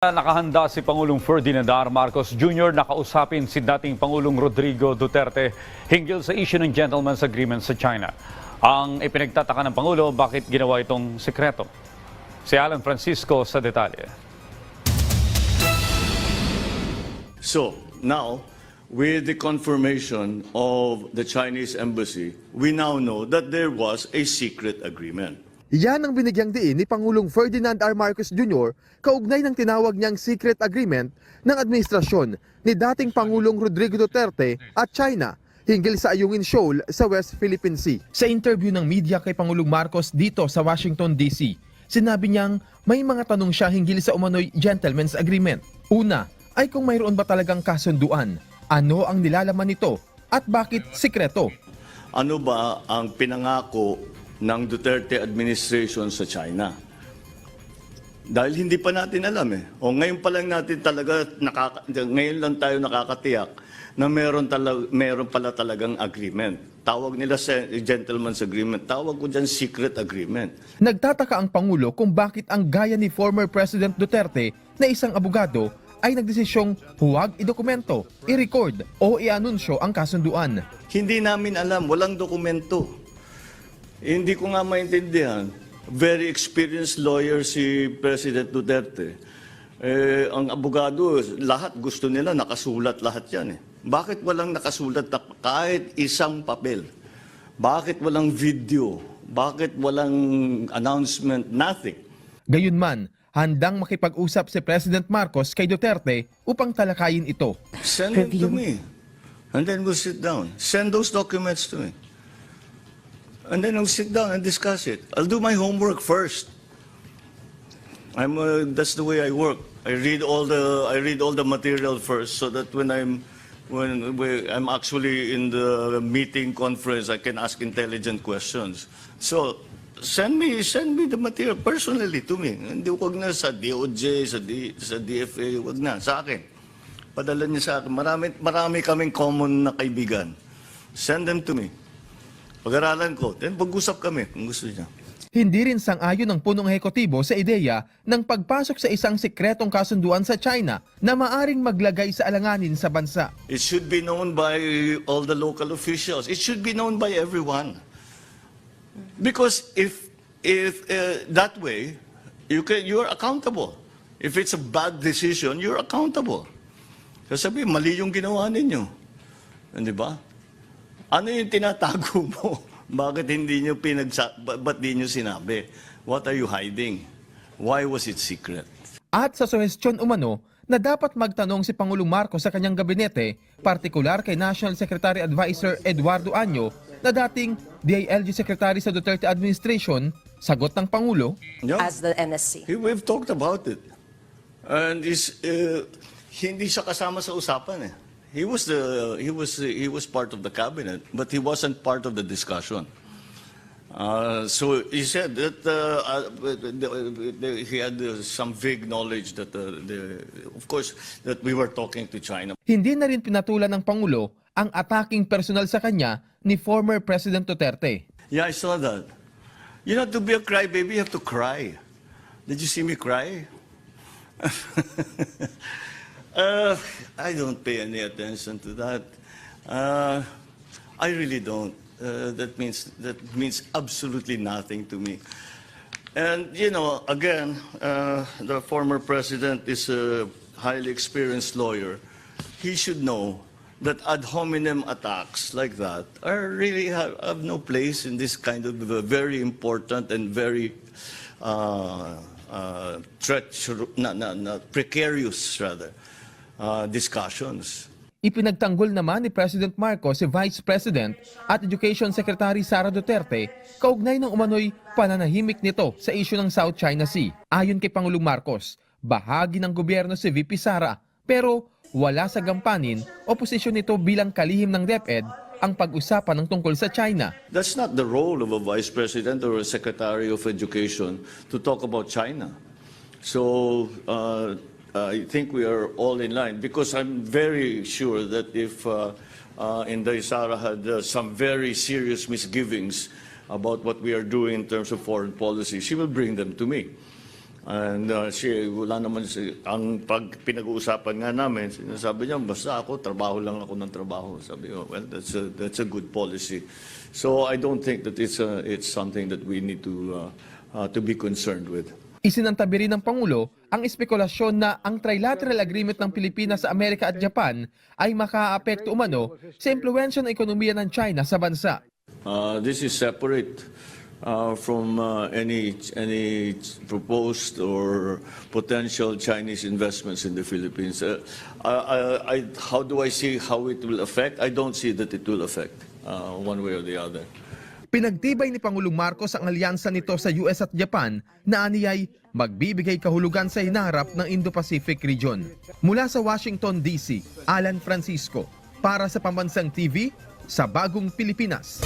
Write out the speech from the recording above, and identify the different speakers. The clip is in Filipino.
Speaker 1: Nakahanda si Pangulong Ferdinand R. Marcos Jr. na kausapin si dating Pangulong Rodrigo Duterte hinggil sa issue ng gentleman's agreement sa China. Ang ipinagtataka ng Pangulo bakit ginawa itong sekreto. Si Alan Francisco sa detalye.
Speaker 2: So now, with the confirmation of the Chinese embassy, we now know that there was a secret agreement.
Speaker 3: Yan ang binigyang diin ni Pangulong Ferdinand R. Marcos Jr. kaugnay ng tinawag niyang secret agreement ng administrasyon ni dating Pangulong Rodrigo Duterte at China hinggil sa Ayungin Shoal sa West Philippine Sea. Sa interview ng media kay Pangulong Marcos dito sa Washington DC, sinabi niyang may mga tanong siya hinggil sa umano'y gentleman's agreement. Una, ay kung mayroon ba talagang kasunduan, ano ang nilalaman nito at bakit sikreto?
Speaker 2: Ano ba ang pinangako ng Duterte administration sa China? Dahil hindi pa natin alam eh. O ngayon pa lang natin talaga, nakaka, ngayon lang tayo nakakatiyak na meron, talag, meron pala talagang agreement. Tawag nila sa gentleman's agreement. Tawag ko dyan secret agreement.
Speaker 3: Nagtataka ang Pangulo kung bakit ang gaya ni former President Duterte na isang abogado ay nagdesisyong huwag idokumento, i-record o i-anunsyo ang kasunduan.
Speaker 2: Hindi namin alam, walang dokumento. Hindi ko nga maintindihan. Very experienced lawyer si President Duterte. Eh, ang abogado, lahat gusto nila, nakasulat lahat yan. Eh. Bakit walang nakasulat na kahit isang papel? Bakit walang video? Bakit walang announcement? Nothing.
Speaker 3: Gayunman, handang makipag-usap si President Marcos kay Duterte upang talakayin ito.
Speaker 2: Send them to me. And then we'll sit down. Send those documents to me. And then we'll sit down and discuss it. I'll do my homework first. I'm uh, that's the way I work. I read all the I read all the material first so that when I'm when we, I'm actually in the meeting conference I can ask intelligent questions. So send me send me the material personally to me. Hindi wag na sa DOJ, sa D, sa DFA, wag na sa akin. Padala niyo sa akin. Marami marami kaming common na kaibigan. Send them to me. Pag-aralan ko, then pag-usap kami kung gusto niya.
Speaker 3: Hindi rin sang-ayon ng punong ehekutibo sa ideya ng pagpasok sa isang sikretong kasunduan sa China na maaring maglagay sa alanganin sa bansa.
Speaker 2: It should be known by all the local officials. It should be known by everyone. Because if if uh, that way you can you're accountable. If it's a bad decision, you're accountable. Sasabi, mali yung ginawa ninyo. Hindi ba? Ano yung tinatago mo? Bakit hindi nyo pinagsa... ba- Ba't di nyo sinabi? What are you hiding? Why was it secret?
Speaker 3: At sa suhestyon umano na dapat magtanong si Pangulong Marcos sa kanyang gabinete, partikular kay National Secretary Advisor Eduardo Año na dating DILG Secretary sa Duterte Administration, sagot ng Pangulo,
Speaker 2: Yeah.
Speaker 4: as the NSC.
Speaker 2: We've talked about it. And is uh, hindi siya kasama sa usapan eh. He was the he was he was part of the cabinet, but he wasn't part of the discussion. Uh, so he said that uh, uh, the- the- he had uh, some vague knowledge that uh, the, of course that we were talking to China.
Speaker 3: hindi na rin pinatulan ng Pangulo ang ataking personal sa kanya ni former President Duterte.
Speaker 2: Yeah, I saw that. You know, to be a crybaby, you have to cry. Did you see me cry? uh, I don't pay any attention to that. Uh, I really don't. Uh, that means that means absolutely nothing to me. And you know, again, uh, the former president is a highly experienced lawyer. He should know that ad hominem attacks like that are really have, have no place in this kind of very important and very uh, uh, treacher- na, na, na, precarious rather uh, discussions.
Speaker 3: Ipinagtanggol naman ni President Marcos si Vice President at Education Secretary Sara Duterte kaugnay ng umano'y pananahimik nito sa isyu ng South China Sea. Ayon kay Pangulong Marcos, bahagi ng gobyerno si VP Sara pero wala sa gampanin o posisyon nito bilang kalihim ng DepEd ang pag-usapan ng tungkol sa China.
Speaker 2: That's not the role of a vice president or a secretary of education to talk about China. So uh, I think we are all in line because I'm very sure that if uh, uh, Inday Sara had uh, some very serious misgivings about what we are doing in terms of foreign policy, she will bring them to me. And uh, she, wala naman si, ang pag pinag-uusapan nga namin, sinasabi niya, basta ako, trabaho lang ako ng trabaho. Sabi ko, well, that's a, that's a good policy. So I don't think that it's, a, it's something that we need to, uh, uh, to be concerned with.
Speaker 3: Isinantabi rin ng Pangulo ang espekulasyon na ang trilateral agreement ng Pilipinas sa Amerika at Japan ay makaapekto umano sa impluensya ng ekonomiya ng China sa bansa.
Speaker 2: Uh, this is separate uh, from uh, any any proposed or potential Chinese investments in the Philippines. Uh, I, I, how do I see how it will affect? I don't see that it will affect uh, one way or the other.
Speaker 3: Pinagtibay ni Pangulong Marcos ang alyansa nito sa US at Japan na aniyay magbibigay kahulugan sa hinaharap ng Indo-Pacific region. Mula sa Washington DC, Alan Francisco, para sa Pambansang TV, sa Bagong Pilipinas.